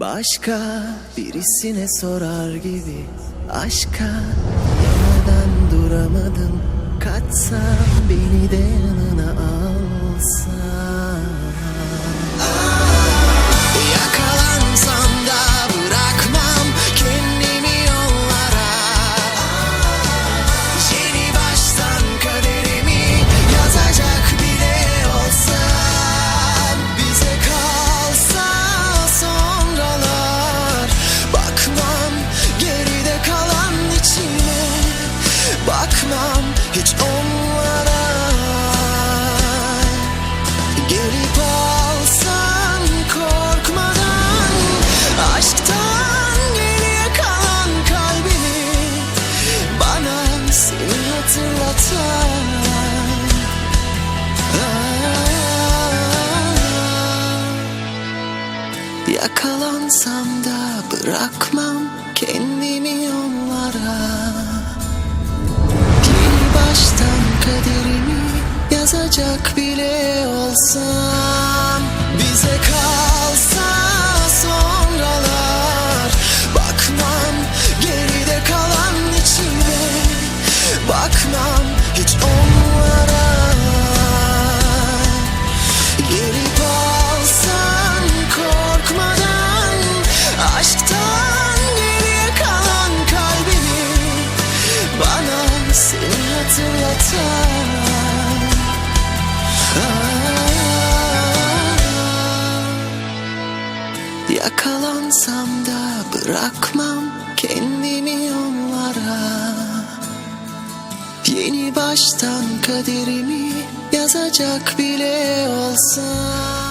Başka birisine sorar gibi Aşka yemeden duramadım. Kaçsam beni de Bakmam hiç onlara Gelip alsan korkmadan Aşktan geriye kalan kalbimi Bana seni hatırlatan. Yakalansam da bırakmam bile olsam Bize kalsa sonralar. Bakmam geride kalan içime Bakmam hiç onlara. Gelip alsan korkmadan Aşktan geriye kalan kalbimi Bana seni hatırlatan Yakalansam da bırakmam kendimi yollara Yeni baştan kaderimi yazacak bile olsam